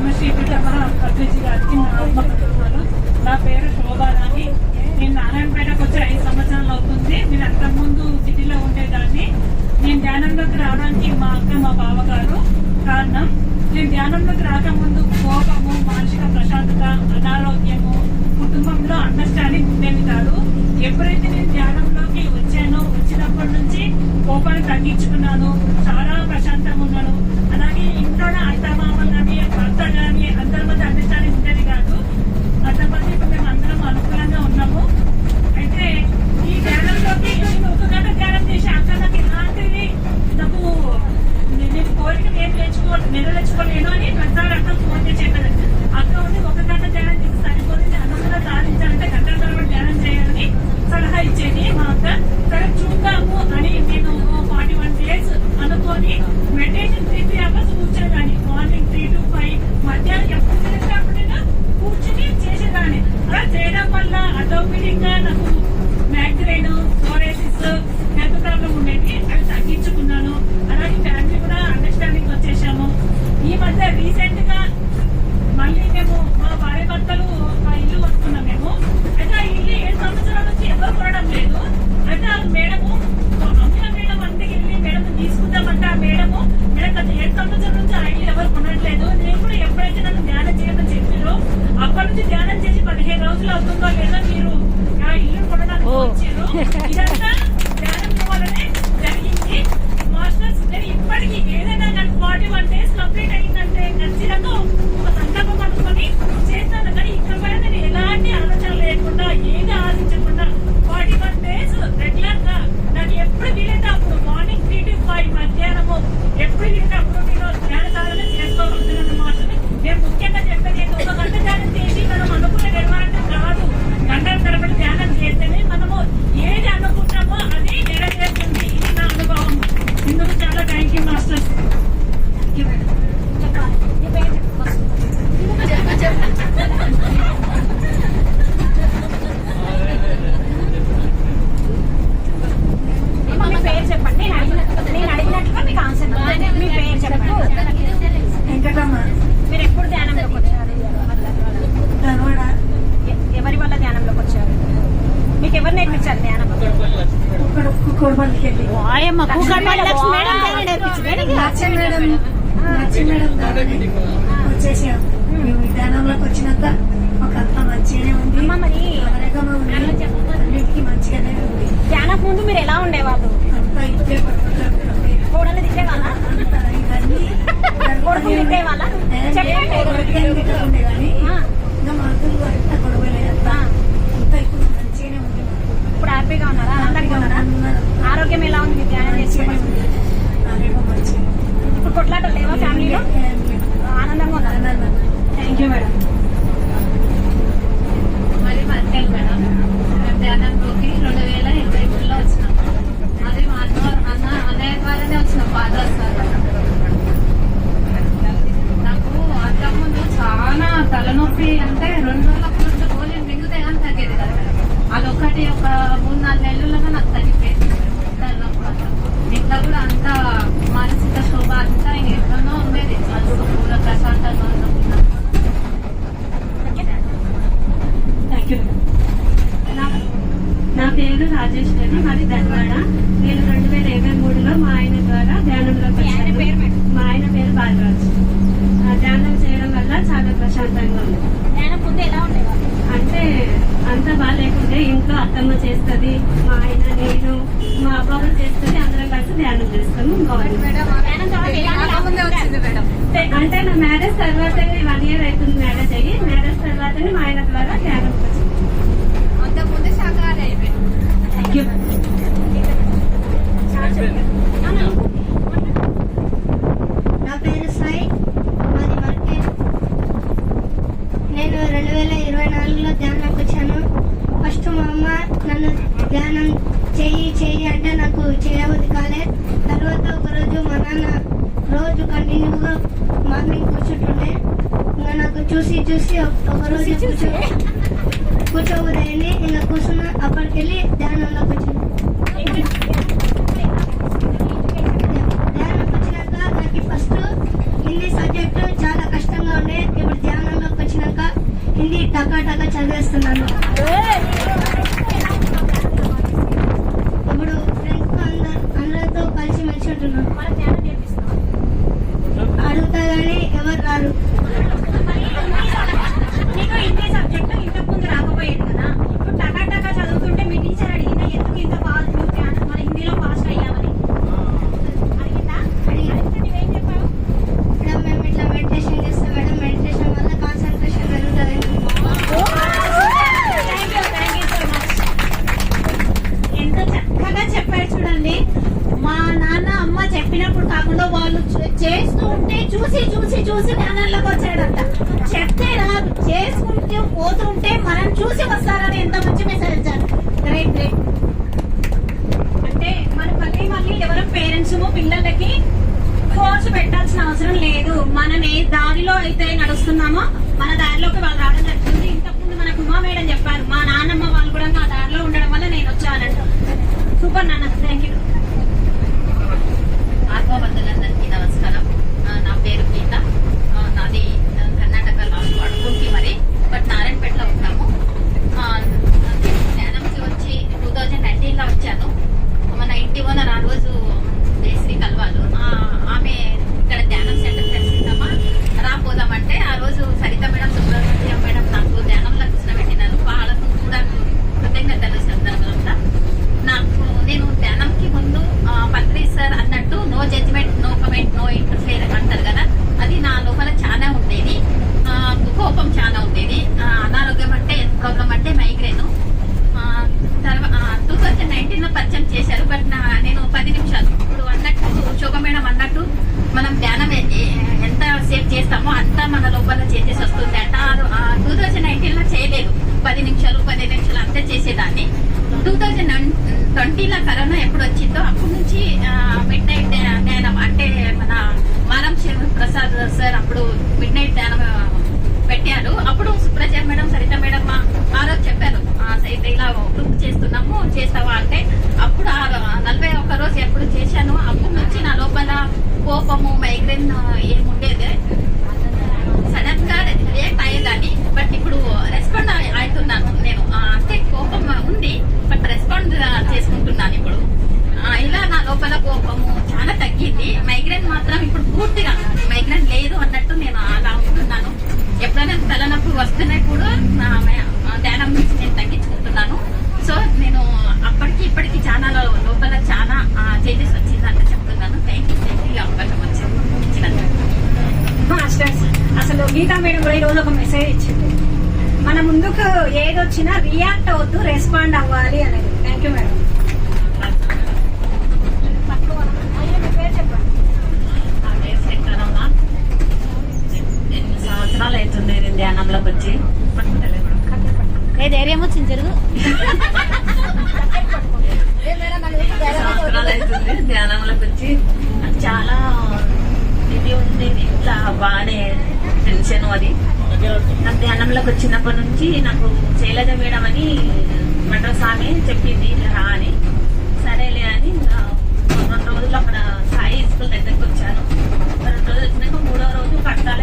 నా ఆత్మకృతజ్ఞతలు నా పేరు నేను నారాయణపేటకు వచ్చి ఐదు సంవత్సరాలు అవుతుంది. నేను అంతకుముందు సిటీలో ఉండేదాన్ని. నేను ధ్యానంలోకి రావడానికి మా అక్క మా బావ గారు కారణం. నేను ధ్యానంలోకి రాకముందు కోపము మానసిక వచ్చి ధ్యానం చేసి పదిహేను రోజులు అవుతుందో లేదో మీరు ఆ ఇల్లు కొనడానికి వచ్చారు. ఇదంతా ధ్యానం వల్లనే జరిగింది. మాస్టర్స్ నేను ఇప్పటికీ ఏదైనా నాకు ఫార్టీ వన్ డేస్ కంప్లీట్ అయిందంటే వాయమ్మ కూకట్పల్లి విధానంలోకి వచ్చినాక ఒక అంత మంచిగానే ఉంది అన్నిటికీ మంచిగానే ఉంది ధ్యానకు ముందు మీరు ఎలా ఉండేవాళ్ళు Yo, పేరు రాజేష్ అని మాది నేను రెండు వేల ఇరవై మూడులో మా ఆయన ద్వారా ధ్యానంలోకి వచ్చాను మా ఆయన పేరు బాలరాజు. ధ్యానం చేయడం వల్ల చాలా ప్రశాంతంగా ఉంది. అంటే అంత బాగాలేకుంటే ఇంట్లో అత్తమ్మ చేస్తుంది మా ఆయన నేను మా అబ్బాయి చేస్తుంది అందరం కలిసి ధ్యానం చేస్తాము అంటే నా మ్యారేజ్ తర్వాతనే వన్ ఇయర్ అవుతుంది మ్యారేజ్ అయ్యి మ్యారేజ్ తర్వాతనే మా ఆయన ద్వారా ధ్యానం వచ్చింది. చూసి చూసి ఒకరోజు కూర్చో కూర్చోబోదాయని ఇలా కూర్చున్న అప్పటికెళ్ళి ధ్యానంలోకి వచ్చింది. ధ్యానంలోకి వచ్చినాక నాకు ఫస్ట్ హిందీ సబ్జెక్టు చాలా కష్టంగా ఉండే. ఇప్పుడు ధ్యానంలోకి వచ్చినాక హిందీ టకా టకా చదివేస్తున్నాను. banana. Thank you. లోపల చేంజెస్ వస్తుందంట. టూ థౌజండ్ నైన్టీన్లో చేయలేదు. పది నిమిషాలు పదిహేను నిమిషాలు అంతా చేసేదాన్ని. టూ థౌజండ్ ట్వంటీలో కరోనా ఎప్పుడు వచ్చిందో అప్పటి నుంచి మిడ్ నైట్ ధ్యానం అంటే మన మారం ప్రసాద్ సార్ అప్పుడు మిడ్ నైట్ ధ్యానం పెట్టారు. అప్పుడు సుప్రజ మేడం సరిత మేడం ఆ రోజు చెప్పారు. సైతే ఇలా గ్రూప్ చేస్తున్నాము చేస్తావా అంటే అప్పుడు నలభై ఒక్క రోజు ఎప్పుడు చేశాను. అప్పటి నుంచి నా లోపల కోపము మైగ్రేన్ ఏముండేది. టైం కానీ బట్ ఇప్పుడు రెస్పాండ్ అవుతున్నాను నేను. ఎందుకు ఏదొచ్చినా రియాక్ట్ అవద్దు రెస్పాండ్ అవ్వాలి అనేది. థ్యాంక్ యూ మేడం హ్యాపీ ఉంది ఇట్లా బాగానే టెన్షన్ అది. నాకు ధ్యానంలోకి వచ్చినప్పటి నుంచి నాకు శైలజ మేడం అని మటరస్వామి చెప్పింది రా అని. సరేలే అని రెండు రోజులు అక్కడ సాయి స్కూల్ దగ్గరికి వచ్చాను. రెండు రోజులు వచ్చినాక మూడో రోజు పట్టాల